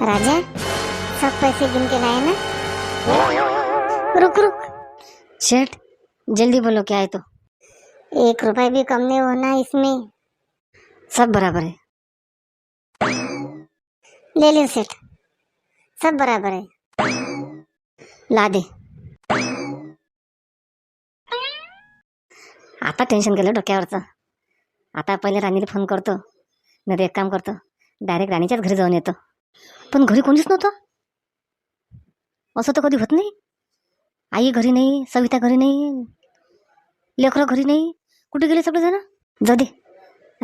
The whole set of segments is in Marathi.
राजा सब पैसे गिन के लाए ना? रुक रुक। शेठ जल्दी बोलो क्या है तो? एक रुपए भी कम नहीं होना इसमें। सब बराबर है। ले लो सेठ। सब बराबर है। ला दे। आता टेन्शन गेलं डोक्यावरचं। आता पहिले राणीला फोन करतो नाही एक काम करतो डायरेक्ट राणीच्याच घरी जाऊन येतो. पण घरी कोणीच नव्हतं? असं तर कधी होत नाही. आई घरी नाही सविता घरी नाही लेकरं घरी नाही. कुठे गेले सगळेजण? जाऊ दे.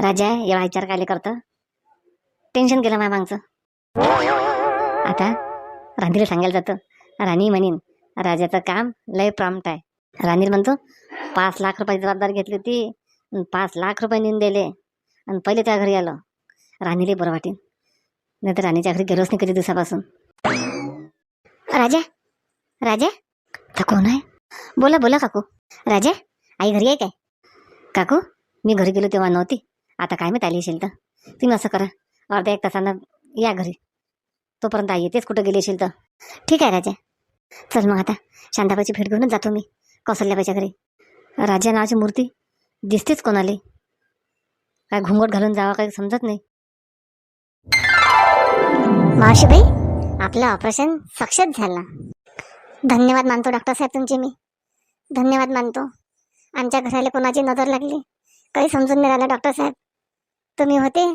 राजा एवढा विचार कायले करतं? टेन्शन गेलं माझ्या मागचं. आता राणीला सांगायला जातं. राणी म्हणीन राजाचं काम लय प्रॉम्प्ट आहे. राणीला म्हणतो पाच लाख रुपयाची जबाबदारी घेतली होती. पाच लाख रुपये नेऊन दिले आणि पहिले त्या घरी आलं. राणीला बरं वाटेन. नाही तर राणीच्या घरी गेलोच नाही कधी दिवसापासून. राजा? राजा? तर कोण आहे? बोला बोला काकू. राजा आई घरी आहे काय? काकू मी घरी गेलो तेव्हा नव्हती. आता काय माहीत आली असेल तर. तुम्ही असं करा. अर्ध्या एक तासानं या घरी. तोपर्यंत आई येतेच कुठं गेली असेल तर. ठीक आहे राजा. चल मग आता. शांताबाईची भेट घेऊनच जातो मी. कौसल्याबाईच्या घरी. राजा नावाची मूर्ती. दिसतेच कोणाली. काय घुंगट घालून जावा काही समजत नाही. मावशीबाई आपलं ऑपरेशन सक्सेस झालं. धन्यवाद मानतो डॉक्टर साहेब तुमचे मी. धन्यवाद मानतो. आमच्या घराला कोणाची नजर लागली? काही समजून नाही राहिलं डॉक्टर साहेब. तुम्ही होते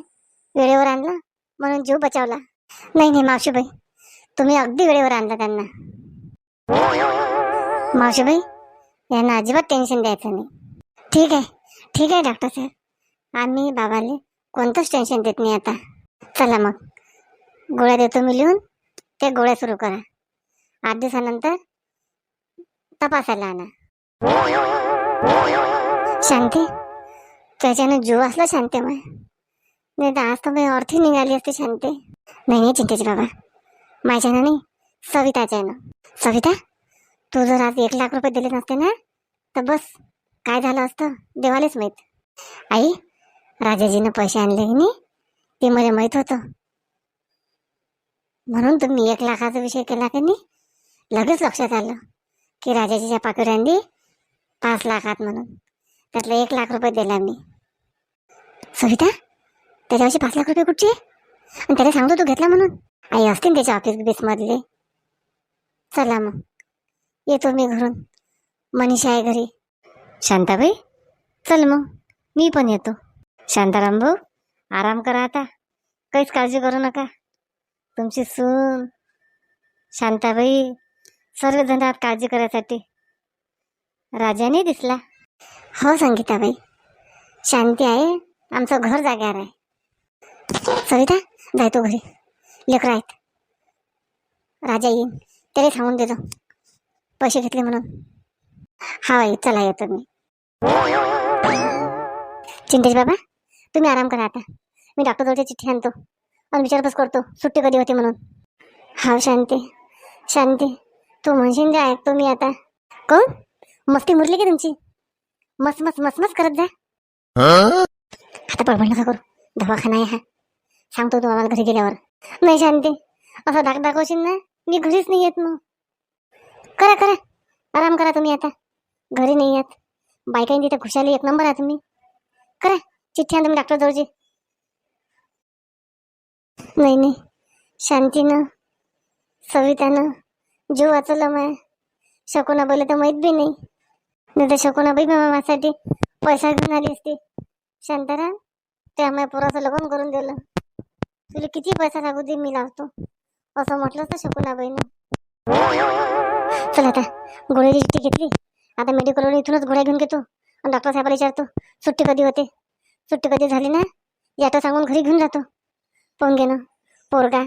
वेळेवर आणलं म्हणून जीव बचावला. नाही नाही मावशीबाई. तुम्ही अगदी वेळेवर आणलं त्यांना. मावशीबाई यांना अजिबात टेन्शन द्यायचं नाही. ठीक आहे ठीक आहे डॉक्टर साहेब. आम्ही बाबाले कोणतंच टेन्शन देत नाही आता. चला मग. गोळ्या देतो मी लिहून. ते गोळ्या सुरू करा. आठ दिवसानंतर तपासायला आणा. शांती त्याच्यानं जीव असला शांतीमय नाही तर आज तर मी अर्थी निघाली असते शांती. नाही नाही चिंतेची बाबा. माझ्यानं नाही सविताच्यानं. सविता तू जर आज एक लाख रुपये दिले नसते ना तर बस. काय झालं असतं? देवालेच माहीत. आई राजाजीनं पैसे आणले की नाही ते मला माहीत होतं. म्हणून तुम्ही एक लाखाचा विषय केला की नाही? लगेच लक्षात आलं की राजाजीच्या पाकिटांनी पाच लाखात म्हणून. त्यातला एक लाख रुपये दिला मी. सविता त्याच्यावरची पाच लाख रुपये कुठचे? आणि त्याला सांगतो तू घेतला म्हणून. आई असतील त्याच्या ऑफिस बिसमधले चला मग. येतो मी घरून. मनीषा आहे घरी. शांताबाई चल मग. मी पण येतो. शांताराम भाऊ आराम करा आता. काहीच काळजी करू नका. तुमची सून. शांताबाई सर्वजण आहात काळजी करायसाठी राजाने दिसला. हो संगीताबाई. शांती आहे. आमचं घर जाग्यावर आहे. सविता जाय तो घरी. लेकरं आहेत. राजा येईन. त्याला सांगून देतो. पैसे घेतले म्हणून. हा बाई चला येतो मी. चिंतेश बाबा तुम्ही आराम करा आता. मी डॉक्टर जवळची चिठ्ठी आणतो. आणि विचारपूस करतो. सुट्टी कधी होती म्हणून. हा शांती. शांती. तू म्हणशील जा ऐकतो मी आता. कोण? मस्ती मुरली की तुमची? मस्त मस्त मस्त मस्त करत जा. आता पडपड नका करू. दवाखाना आहे हा. सांगतो तू आम्हाला घरी गेल्यावर. नाही शांती. असं धाक दाखवशील ना मी घरीच नाही येत मग. करा करा. आराम करा तुम्ही आता. घरी नाही येत. बायकांनी तिथे खुशाली एक नंबर आहे तुम्ही. करा. चिठ्ठी आणा तुम्ही डॉक्टर जवळची. नाही नाही शांतीनं सवितानं जीव वाचवला माय. शकुना बोलले तर माहीत बी नाही. नाही तर शकुनाबाई बी माझ्यासाठी पैसा घेऊन आली असती. शांताराम ते आम्हाला पोराचं लग्न करून दिलं. तुला किती पैसा लागू दे मी लावतो. असं म्हटलं तर शकुनाबाईनं. चल आता गोळीची सुट्टी घेतली. आता मेडिकलवर इथूनच गोळ्या घेऊन घेतो. आणि डॉक्टर साहेबाला विचारतो सुट्टी कधी होते? सुट्टी कधी झाली ना? याटो सांगून घरी घेऊन जातो. पाहून घेणं पोरगा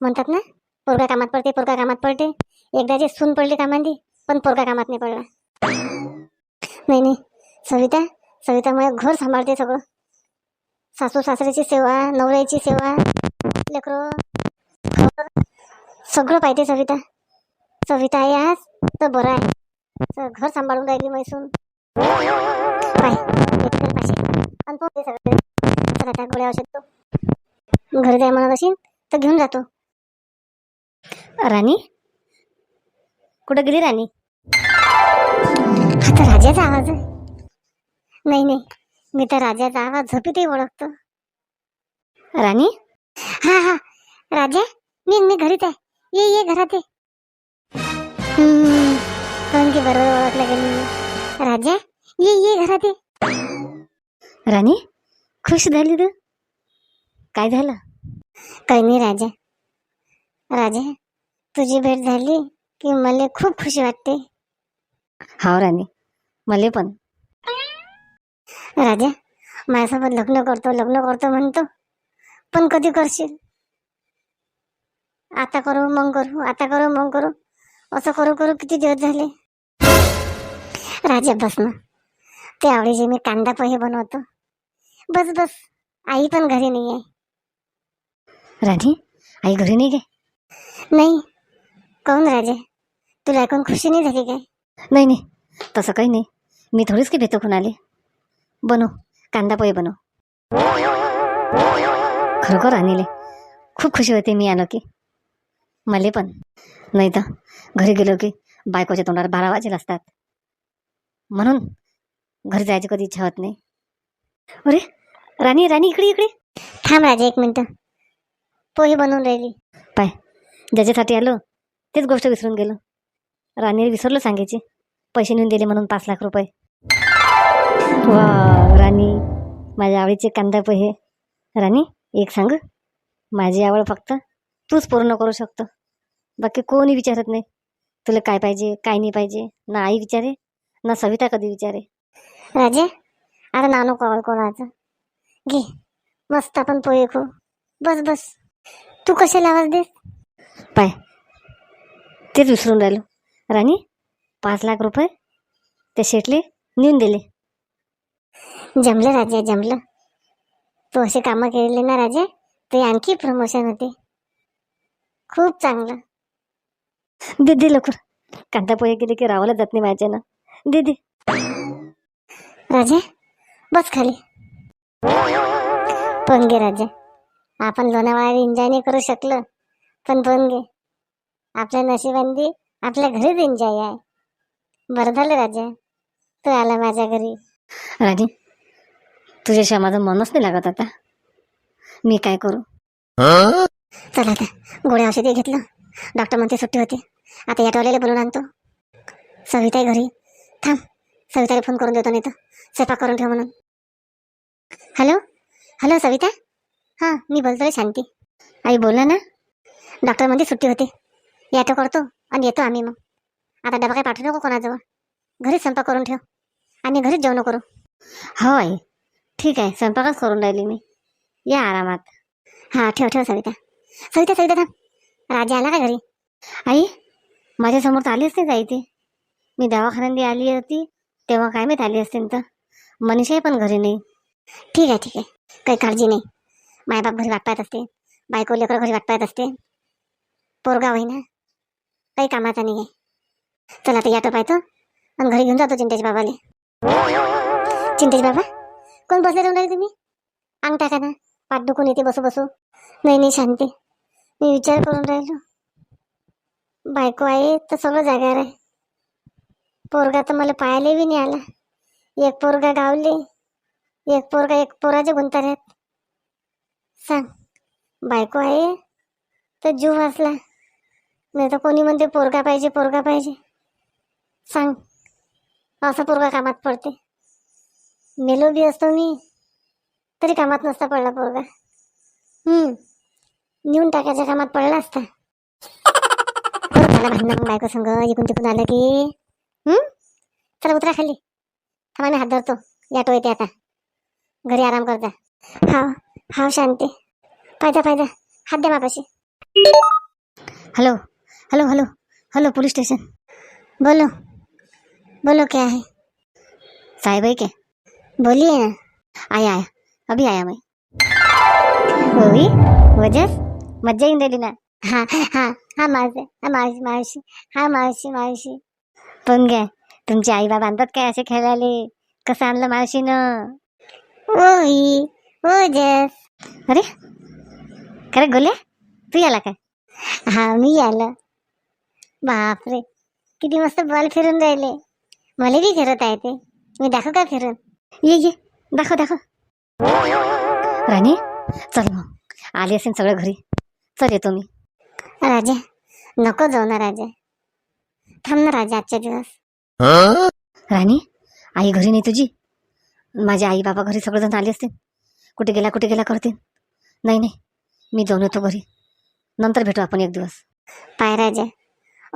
म्हणतात ना पोरगा कामात पडते पोरगा कामात पडते. एकदाचे सून पडली कामांदी पण पोरगा कामात नाही पडला. नाही नाही. सविता सविता मला घर सांभाळते सगळं. सासू सासऱ्याची सेवा नवऱ्याची सेवा लेकरं सगळं पाहिजे सविता. सविता आहे आज तर बरं आहे. घर सांभाळून राहिली मैसून पाय येते तरी आणि सगळे चला त्या गोळ्या औषध तो. घरी जाय म्हणत असेल तर घेऊन जातो. राणी? कुठं गेली राणी? हा तर राजाचा आवाज. आहे नाही नाही. मी तर राजाचा आवाज झोपीतही ओळखतो. राणी? हा हा. राजा मी मी घरीच आहे. ये ये घरात ये. हम्म, की बरोबर ओळखला गेली राजा ये ये घरात ये. राणी खुश झाली तू? काय झालं? काही नाही राजा. राजा तुझी भेट झाली की मला खूप खुशी वाटते. हाव राणी मले पण. राजा माझ्यासोबत लग्न करतो लग्न करतो म्हणतो पण कधी करशील? आता करू मग करू आता करू मग करू असं करू करू किती दिवस झाले? राजा बस ना. ते आवडीचे मी कांदा पोहे बनवतो बस बस आई पण घरी नाही आहे राणी आई घरी नाही काय? नाही. कोण राजा? तुला ऐकून खुशी नाही झाली काय? नाही नाही. तसं काही नाही. मी थोडीच की भेतो आले बनव कांदा पोहे बनव. खरोखर आणले खूप खुशी होते मी आलो की मले पण. नाही तर घरी गेलो की बायकोच्या तोंडावर बारा वाजेल असतात. म्हणून घरी जायची कधी इच्छा होत नाही. अरे राणी राणी इकडे इकडे. थांब राजा एक मिनिट. पोहे बनवून राहिली. पाय ज्याच्यासाठी आलो तेच गोष्ट विसरून गेलो. राणीने विसरलो सांगायची. पैसे नेऊन दिले म्हणून पाच लाख रुपये. वा राणी माझ्या आवडीचे कांदा पोहे. राणी एक सांग माझी आवड फक्त तूच पूर्ण करू शकतो. बाकी कोणी विचारत नाही. तुला काय पाहिजे काय नाही पाहिजे ना आई विचारे ना सविता कधी विचारे. राजा आता नाव नको आवड कोणाचं घे मस्त आपण पोहे खाऊ. बस बस. तू कशाला आवाज देस पाय. तेच विसरून राहिलो. राणी पाच लाख रुपये ते शेटले नेऊन दिले. जमलं राजा जमलं. तू असे कामं केले ना राजा ते आणखी प्रमोशन होते. खूप चांगलं. दे दे लवकर. कांदा पोहे गेले की रावाला जात नाही माझ्यानं दे दे. राजा बस खाली. पण घे राजा. आपण लोणावळा एन्जॉय नाही करू शकलो पण पण घे आपल्या नशिबांदी आपल्या घरीच एन्जॉय आहे. बरं झालं राजा. तू आला माझ्या घरी. राणी तुझ्याशिवाय माझं मनच नाही लागत आता. मी काय करू? चला आता गोळ्या औषधी घेतलं. डॉक्टर म्हणते सुट्टी होती. आता या टॉलेला बोलून आणतो. सविताई घरी. थांब सविताला फोन करून देतो नाही तर स्वयंपाक करून ठेव म्हणून. Hello hello Savita? हां मी बोलतोय शांती. आई बोला ना? डॉक्टर म्हणजे सुट्टी होते. याटो करतो आणि येतो आम्ही मग. आता डबा काही पाठवू नको कोणाजवळ? घरीच स्वयंपाक करून ठेव आणि घरीच जेवण करू. हो आई. ठीक आहे स्वयंपाकच करून राहिली मी. या आरामात. हां ठेव ठेव सविता. सविता सविता थांब. राजा आला का घरी? आई माझ्यासमोर तर आलीच नाही ताई ते मी दवाखान्यात आली होती तेव्हा काय माहीत आली असते तर. मनीषाही पण घरी नाही. ठीक आहे ठीक आहे. काही काळजी नाही. मायबाप घरी वाट पाहत असते बायको लेकरं घरी वाट पाहत असते पोरगा होईना. काही कामाचा नाही आहे चला आता याटो पाहतो आणि घरी घेऊन जातो चिंतेश बाबाले. चिंतेश बाबा कोण बसले राहून राहिले तुम्ही? अंग टाका ना. पाठ दुखून येते बसू बसू. नाही नाही शांती. मी विचार करून राहिलो. बायको आहे तर सगळं जागार आहे. पोरगा तर मला पाहायला बी नाही आला. एक पोरगा गावले. एक पोरगा एक पोराच्या गुंताऱ्यात. सांग बायको आहे तर जीव वाचला. नाही तर कोणी म्हणते पोरगा पाहिजे पोरगा पाहिजे. सांग असा पोरगा कामात पडते. मेलो बी असतो मी तरी कामात नसता पडला पोरगा. नेऊन टाकायच्या कामात पडला असता. भांडणं मग बायको संग इकून तिकून आलं की चला उतरा खाली. थांबा मी हात धरतो. याटो येते आता. घरी आराम करता. हा. हा शांती. पाहिजे पाहिजे हात द्या मापाशी hello hello hello hello police station. बोलो बोलो क्या है? साहेब आहे क्या? बोलिए ना. आया आया. अभी आया मैं. होई? वजह? मज्जा येऊन राहिली ना. हा हा हा मावशी हा मावशी मावशी हा मावशी मावशी. पण काय तुमचे आई बाबा आणतात काय असे खेळायले? कसं आणलं मावशीनं? ओही ओ जस अरे? खरं गोल्या? तू याला काय? हा मी आलं बापरे. किती मस्त बॉल फिरून राहिले. मला बी फिरत आहे ते. मी दाखव का फिरून? ये ये. दाखव दाखव. राणी चल मग. आली असेल सगळं घरी. चल येतो मी. राजा नको जाऊ ना राजा. थांब ना राजा आजच्या दिवस. राणी आई घरी नाही तुझी? माझे आई बाबा घरी सगळेजण आले असतील. कुठे गेला कुठे गेला करतील नाही नाही. मी जाऊन येतो घरी. नंतर भेटू आपण एक दिवस. पाय राजा.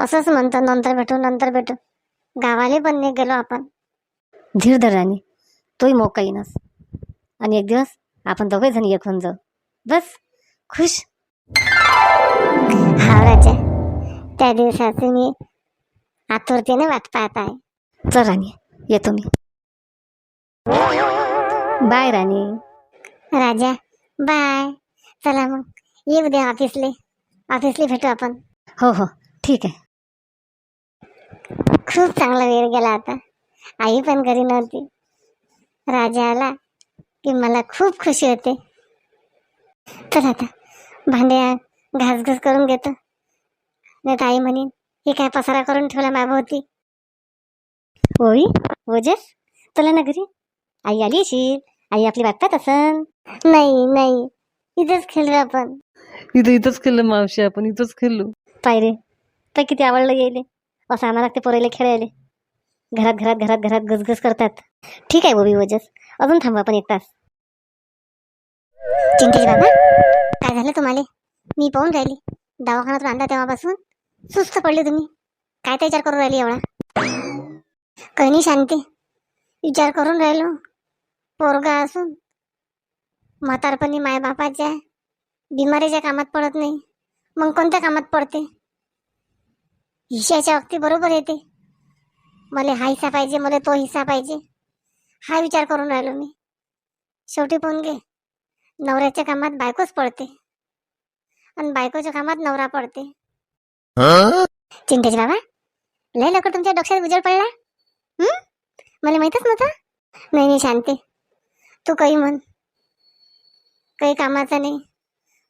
असंच म्हणतो नंतर भेटू नंतर भेटू. गावाले पण नाही गेलो आपण. धीर धर राणी. तोही मोका येईनच आणि एक दिवस आपण दोघे जण एक होऊन जाऊ. बस. खुश. हा राजा. त्या दिवसाची मी आतुरतेने वाट पाहत आहे. चल राणी. येतो मी. बाय राणी. राजा. बाय. चला मग. ये उद्या ऑफिसले. ऑफिसले भेटू आपण. हो हो. ठीक आहे. खूप चांगला वेळ गेला आता. आई पण घरी नव्हती. राजा आला की मला खूप खुशी होते. चल आता. भांड्या घासघूस करून घेतो. नाही तर आई म्हणेन हे काय पसारा करून ठेवला मागवती? होई ओजस तुला ना घरी? आई आली अशील आई आपली वागतात असन नाही नाही. इथेच खेळलो आपण. इथं इथंच खेळलं मावशी आपण इथंच खेळलो. पाय रे तर किती आवडलं येईल असं आणा लागते पोरायला खेळायला. घरात घरात घरात घरात गजगज करतात. ठीक आहे बोबी वजस. अजून थांबा आपण एक तास. चिंतेश बाबा काय झालं तुम्हाला? मी पाहून राहिली. दवाखान्यातून आणला तेव्हापासून. सुस्त पडले तुम्ही. काय ते विचार करून राहिली एवढा? काही नाही शांती. विचार करून राहिलो. पोरगा असून म्हातारपणी मायबापाच्या बिमारीच्या कामात पडत नाही. मग कोणत्या कामात पडते? हिशाच्या वक्ती बरोबर येते मला हा हिस्सा पाहिजे मला तो हिस्सा पाहिजे. हा विचार करून राहिलो मी. शेवटी पण घे. नवऱ्याच्या कामात बायकोच पडते. आणि बायकोच्या कामात नवरा पडते. चिंतेश बाबा लय लवकर तुमच्या डोक्यात उजळ पडला? मला माहीतच नव्हतं. नाही नाही शांती. तू काही म्हण. काही कामाचा नाही.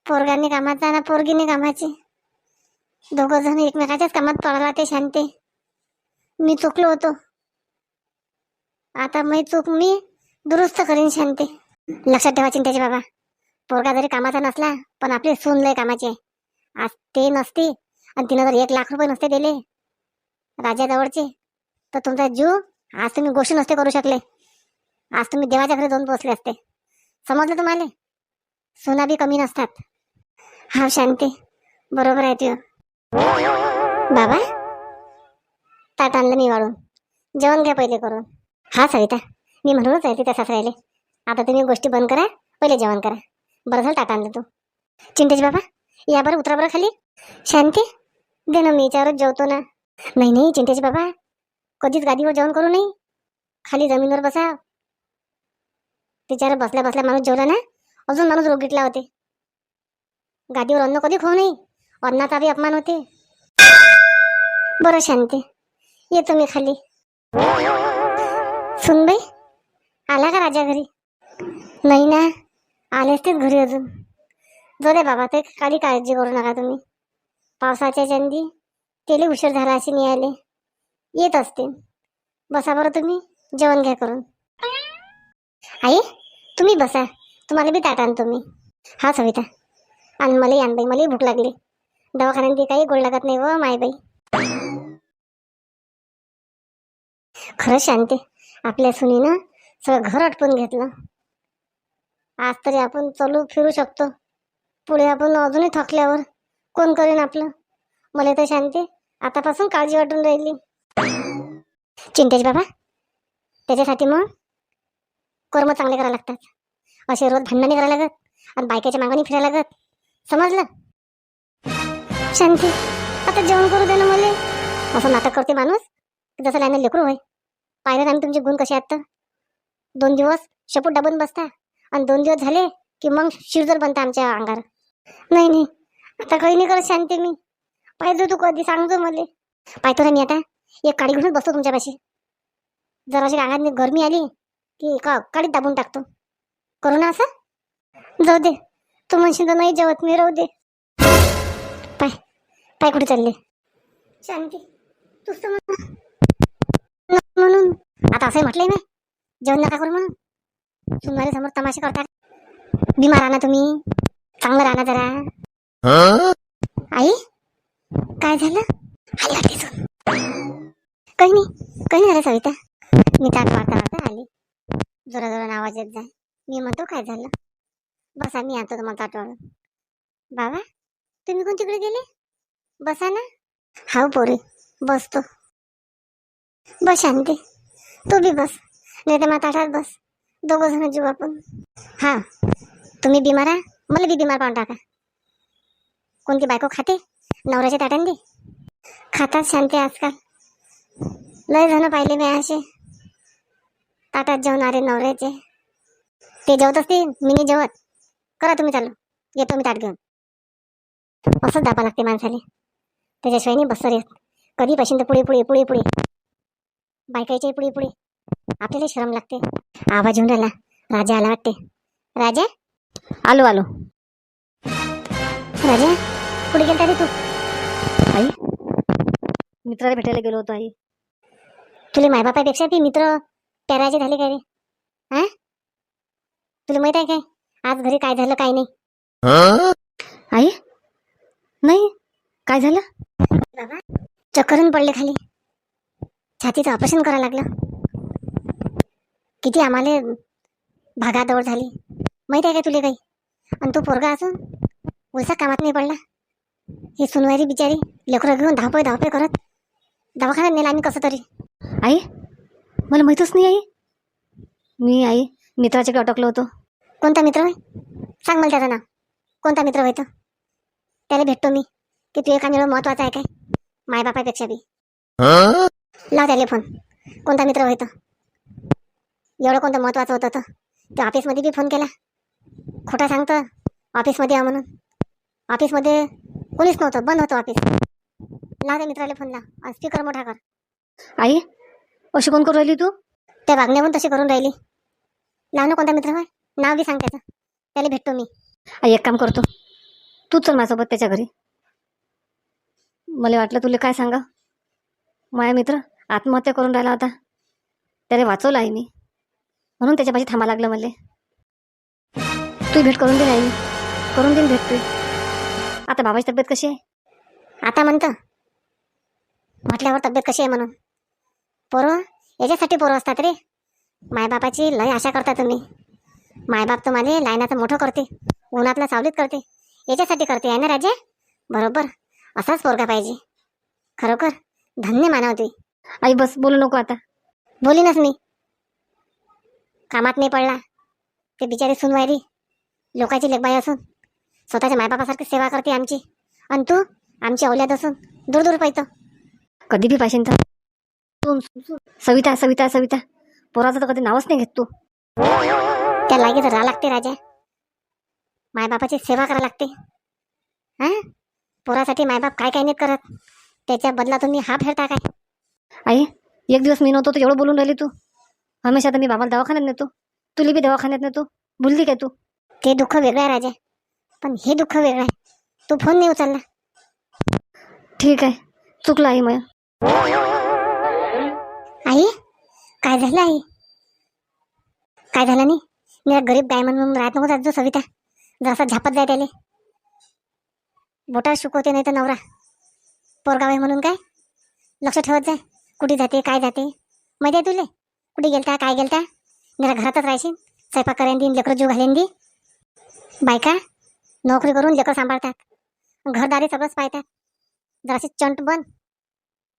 पोरगांनी कामाचा ना पोरगीने कामाची. दोघं जण एकमेकाच्याच कामात पडला ते शांती. मी चुकलो होतो. आता मी चूक मी दुरुस्त करीन शांती. लक्षात ठेवा चिंतेश बाबा. पोरगा जरी कामाचा नसला पण आपली सून लय कामाची आहे. आज ते नसती आणि तिनं जर एक लाख रुपये नसते दिले राजाजवळचे तर तुमचा जीव आज तुम्ही गोष्टी नसते करू शकले. आज तुम्ही देवाच्या घरी जाऊन पोहोचले असते. समजलं तुम्हाला? सुना बी कमी नसतात. हा शांती. बरोबर आहे तू बाबा? ताट आणलं मी वाढून जेवण घ्या पहिले करून. हा सविता मी म्हणूनच आहे त्या सासऱ्याले. आता तुम्ही गोष्टी बंद करा पहिले जेवण करा. बरं झालं ताट आणलं तू. चिंतेश बाबा या बरं उतरा बरं खाली. शांती दे ना मी याच्यावरच जेवतो ना. नाही नाही चिंतेश बाबा. कधीच गादीवर जेवण करू नाही खाली जमीनवर बसा. तिच्यावर बसल्या बसल्या माणूस जेवला ना? अजून माणूस रोगीटला होते. गादीवर अन्न कधी खाऊ नाही अन्नाचा बी अपमान होते. बरं शांती. येतो मी खाली. सुनबाई आला का राजा घरी? नाही ना. आलेच तेच घरी अजून. जाऊ दे बाबा ते काही काळजी करू नका तुम्ही. पावसाच्या चंदी तेले उशीर झाला असे नाही येत असते. बसा बरं तुम्ही. जेवण घ्या करून. आई तुम्ही बसा. तुम्हाला बी ताट आणतो मी. हा सविता. आणि मलाही आण बाई मलाही भूक लागली. दवाखान्यात ती काही गोड लागत नाही व माय बाई. खरंच शांती आपल्या सुनीनं सगळं घर आटपून घेतलं. आज तरी आपण चालू फिरू शकतो. पुढे आपण अजूनही थकल्यावर कोण करेन आपलं? मला तर शांती आतापासून काळजी वाटून राहिली. चिंतेश बाबा त्याच्यासाठी मग कर्म चांगले करायला लागतात. असे रोज भांडणे करायला लागत आणि बायकाच्या मागाने फिरायला लागत. समजलं? शांती आता जेवण करू दे ना मला. असं नाटक करते माणूस? जसं लाईन लेकरू होय. पाहिलं आम्ही तुमचे गुण कसे आहेत तर? दोन दिवस शपूट डाबून बसता आणि दोन दिवस झाले की मग शिरजर बनता आमच्या अंगार नाही नाही. आता काही नाही करत शांती मी. पाहिजे तू कधी सांगतो मला. पाहतो ना मी आता. एक काडी घेऊनच बसतो तुमच्यापाशी. जराशी अंगात गरमी आली. की का काडीत दाबून टाकतो करू ना असं? जाऊ दे. तू म्हणशील तर नाही जेवत मी राहू दे. पाय पाय कुठे चालले? शांती तूच तर म्हणून. आता असंही म्हटलंय ना जेवण नका करू म्हणून. सुनवारी समोर तमाशे करता बिमार राहा ना तुम्ही. चांगलं राहा जरा. आई काय झालं? काही नाही काही नाही झालं सविता. मी ताट वाढता वाढता जोरा आवाज येत जाय. मी म्हणतो काय झालं? बसा मी आणतो तुम्हाला ताटवाडून बाबा तुम्ही कोण तिकडे गेले? बसा ना. हाव पोरे बसतो. बस शांती. तू बी बस. नाही तर मग ताटात बस. दोघं जण जीव आपण हा. तुम्ही बिमार आहे मला बी बिमार पाहून टाका. कोणती बायको खाते? नवऱ्याच्या ताटांनी? खातात शांती आजकाल. लय जण पाहिले मी असे. ताटात जेवणारे नवऱ्याचे. ते जेवत असतील मी नाही जेवत. करा तुम्ही चालू. येतो मी ताट घेऊन. असंच दाबा लागते माणसाले. त्याच्याशिवाय नाही बसर येत. कधी पाशीन तर पुढे पुढे पुढे पुढे. बायकायचे पुढे पुढे. आपल्याला शरम लागते. आवाज येऊन राहिला. राजा आला वाटते. राजा? आलो आलो. राजा पुढे गेलता रे तू? आई? मित्राला भेटायला गेलो होतो आई. तुले मायबापापेक्षा ती मित्र प्याराचे झाले काय रे? हा तुला माहीत आहे काय? आज घरी काय झालं काय नाही. आई? नाही? काय झालं? बाबा चक्करून पडले खाली. छातीचं ऑपरेशन करावं लागलं. किती आम्हाला भागादौड झाली. माहीत आहे का तुला काही? आणि तो पोरगा असून उलसा कामात नाही पडला. ही सुनवारी बिचारी लेकरं घेऊन धावपळ धावपळ करत दवाखान्यात नेला आम्ही कसं तरी. आई? मला माहीतच नाही आई. मी आई मित्राच्याकडे अटकलो होतो. कोणता मित्र? होय सांग मला त्याचं नाव. कोणता मित्र होय तो? त्याला भेटतो मी. की तू एका मिळून महत्त्वाचा आहे काय? मायबापापेक्षा बी. लाव त्याला फोन कोणता मित्र होय तो? एवढं कोणतं महत्वाचं होतं तर? ते ऑफिसमध्ये बी फोन केला. खोटा सांगतं. ऑफिसमध्ये या म्हणून. ऑफिसमध्ये कोणीच नव्हतं. बंद होतं ऑफिस. लाव त्या मित्राला फोन लाव. स्पीकर मोठा कर. आई अशी कोण करू राहिली तू? त्या वागण्या पण तशी करून राहिली. लाव ना कोणता मित्र होय? नाव बी सांग त्याचं. त्याला भेटतो मी. आई एक काम करतो. तू चल माझ्यासोबत त्याच्या घरी. मला वाटलं तुला काय सांगा माझा मित्र आत्महत्या करून राहिला होता. त्याला वाचवलं आहे मी. म्हणून त्याच्यापाशी थांबा लागलं मला. तू भेट करून दे नाही करून देईन भेट तू. आता बाबाची तब्येत कशी आहे? आता म्हणतं. म्हटल्यावर तब्येत कशी आहे म्हणून. पोरं याच्यासाठी पोरं असतात रे. मायबापाची लय आशा करता तुम्ही. मायबाप तुम्हाला लायनाचं मोठं करते उन्हातलं सावलीत करते. याच्यासाठी करते आहे ना राजा? बरोबर. असाच पोरगा पाहिजे. खरोखर धन्य मानव तुम्ही. आई बस बोलू नको आता. बोलीनच मी. कामात नाही पडला. ते बिचारी सुनवायरी लोकांची लेखबाई असून. स्वतःच्या मायबापासारखी सेवा करते आमची. आणि तू आमची औल्याद असून दूर दूर पाहिजे कधी बी पाहिजे तर. तू. सविता सविता सविता. पोराचं तर कधी नावच नाही घेत तू. त्या लागेच राहा लागते राजा. मायबापाची सेवा करा लागते. हा? पोरासाठी मायबाप काय काय नाही करत? त्याच्या बदला मी हा फेरता काय आई एक दिवस मी नव्हतो तू एवढं बोलून राहिली तू. हमेशा तर मी बाबाला दवाखान्यात नेतो. तुला बी दवाखान्यात नेतो. भुलली काय तू? ते दुःख वेगळं आहे राजा. पण हे दुःख वेगळं आहे. तू फोन नाही उचलला. ठीक आहे. चुकलं आई मग. काय झालं आहे काय झालं नाही? मी गरीब गाय म्हणून राहत नको जात जो सविता. जरासा झापत जाय त्याले. बोटा शुकवते नाही तर नवरा. पोरगाव आहे म्हणून काय? लक्ष ठेवत जाय कुठे जाते काय जाते? माहिती आहे तुले? कुठे गेलता काय गेलता? जरा घरातच राहशील. स्वयंपाक करेन देईन लेकरं जीव घालेन दी. बायका नोकरी करून लेकरं सांभाळतात. घरदारी सगळंच पाहतात. जराशी चंट बन.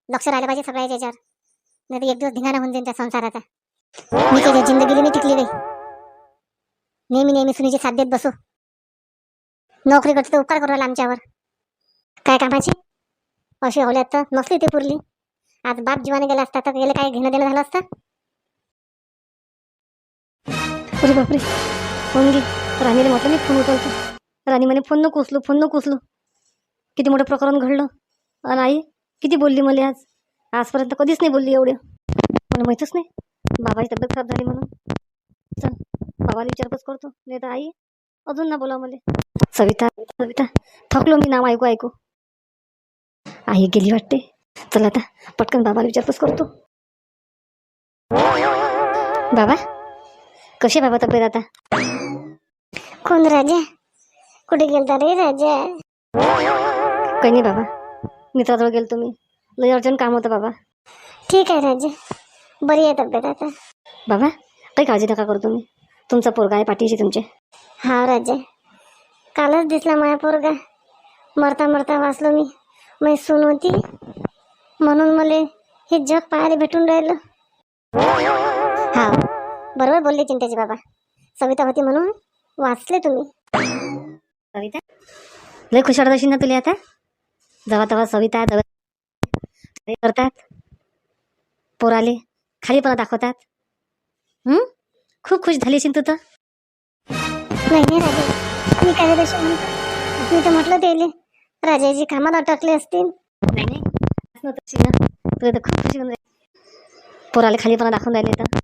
लक्ष राहिलं पाहिजे सगळ्या याच्यावर. नाही तर एक दिवस धिंगाणा होऊन जाईल त्या संसाराचा. मी त्याच्या जिंदगीला नाही टिकली बाई. नेहमी नेहमी सुनीची साथ देत बसू. नोकरी करते तर उपकार करू राहिला आमच्यावर. काय कामाची? अशी हवल्यात तर नसली ते पुरली. आज बाप जीवाने गेला असता तर गेले काय घेणं देणं झालं असतं? अरे बापरे. फोन घे. राणीने म्हटलं मी फोन उचलतो. राणी म्हणे फोन नको उचलू फोन नको उचलू. किती मोठं प्रकरण घडलं. आणि आई किती बोलली मला आज? आजपर्यंत कधीच नाही बोलली एवढं. मला माहीतच नाही. बाबाची तब्येत खराब झाली म्हणून. चल बाबाला विचारपूस करतो. नाही तर आई अजून ना बोला मला. सविता सविता थकलो मी नाव ऐकू ऐकू. आई गेली वाटते. चला आता पटकन बाबाला विचारपूस करतो. बाबा कशी आहे बाबा तब्येत आता? कोण राजा? कुठे गेलता रे राजा? काही नाही बाबा. मित्राजवळ गेलो तुम्ही लय अर्जंट काम होतं बाबा. ठीक आहे राजा. बरी आहे तब्येत आता. बाबा काही काळजी नका करू तुम्ही. तुमचा पोरगा आहे पाठीशी तुमचे. हा राजा. कालच दिसला माया पोरगा. मरता मरता वाचलो मी. मी सून होती. म्हणून मला हे जग पाहायला भेटून राहिलं. हा बरोबर बोलले चिंताजी बाबा. सविता होती म्हणून वाचले तुम्ही. सविता? लय खुश वाटत असेल ना तुला आता? जेव्हा तेव्हा सविता जवळ ते करतात. पोराले खालीपणा दाखवतात. हं? खूप खुश झाली तू तर. नाही नाही राजा मी काय तशी म्हणतो मी तर म्हटलं त्याले राजाजी कामात अटकले असतील. नाही नाही. असेल ना तुला तर खूप खुशी होऊन राहिली. पोराले खालीपणा दाखवून राहिले तर.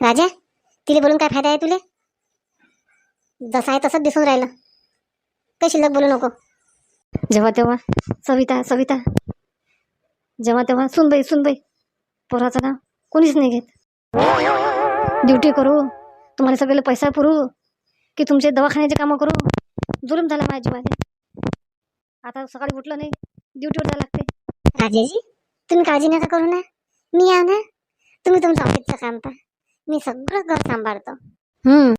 राजा तिला बोलून काय फायदा आहे तुले? जसं आहे तसंच दिसून राहिलं. काही शिल्लक बोलू नको. जेव्हा तेव्हा सविता सविता. जेव्हा तेव्हा सुनबाई सुनबाई पोराचं नाव कोणीच नाही घेत. ड्युटी करू. तुम्हाला सगळ्याला पैसा पुरू. की तुमचे दवाखान्याचे कामं करू. जुलूम झाला माझ्या जीवाने आता सकाळी उठलं नाही. ड्युटीवर जायला लागते राजाजी तुम्ही काळजी नका करू ना. मी आहे ना तुम्ही तुमचं ऑफिसचं काम पहा. मी सगळं घर सांभाळतो. हम्म.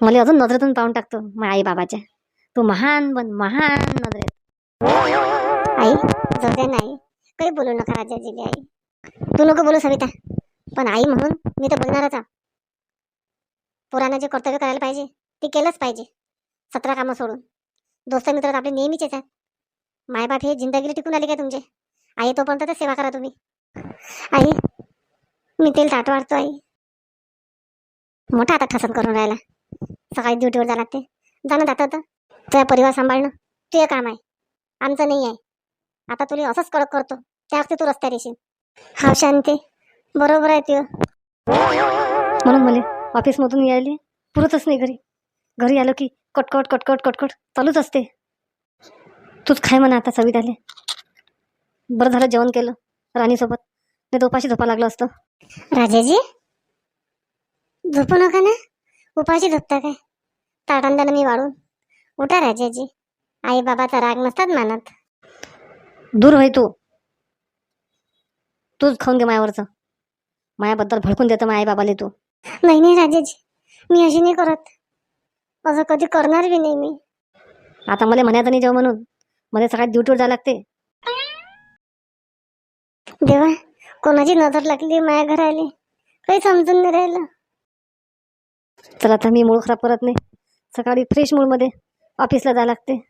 मला अजून नजरेतून पाहून टाकतो माझ्या आई बाबाच्या तू महान बन महान नजरेत. आई जाऊ नाही काही बोलू नका राजाजी आई. तू नको बोलू सविता. पण आई म्हणून मी तर बोलणारच आहो. पोरानं जे कर्तव्य करायला पाहिजे ते केलंच पाहिजे. सतरा कामं सोडून. दोस्त मित्र आपले नेहमीचेच आहेत. मायबाप हे जिंदगीला टिकून आले काय तुमचे? आई तोपर्यंत तर सेवा करा तुम्ही. आई मी तेल ताट वाढतो आई. मोठा आता ठसन करून राहिला. सकाळी ड्युटीवर जाणार लागते. जाणं जातं तर तुझा परिवार सांभाळणं तुझं काम आहे. आमचं नाही आहे. आता तुला असंच कडक करतो. त्या वक्ती तू रस्त्यावर येशील. हा शांती. बरोबर आहे तुझं म्हणून मला ऑफिसमधून यायले पुरतच नाही घरी. घरी आलो की कटकट कटकट कटकट चालूच असते. तूच खाय म्हणा आता सविताले बरं झालं जेवण केलं राणीसोबत. नाही तर उपाशी झोपा लागलं असतं. राजाजी? झोपू नका ना. उपाशी झोपता काय? ताटांदानं मी वाढून. उठा राजाजी. आई बाबाचा राग नसतात मानत. दूर होय तू? तूच खाऊन घे मायावरचं. मायाबद्दल भडकून देतं माया बाबाले तू. नाही नाही राजाजी मी अशी नाही करत. असं कधी करणार बी नाही मी. आता मला म्हणायचं नाही जेव म्हणून. मला सकाळी ड्युटीवर जायला लागते. देवा कोणाची नजर लागली माया घराले काही समजून नाही राहिलं. चला आता मी मूळ खराब करत नाही. सकाळी फ्रेश मूडमध्ये ऑफिसला जायला लागते.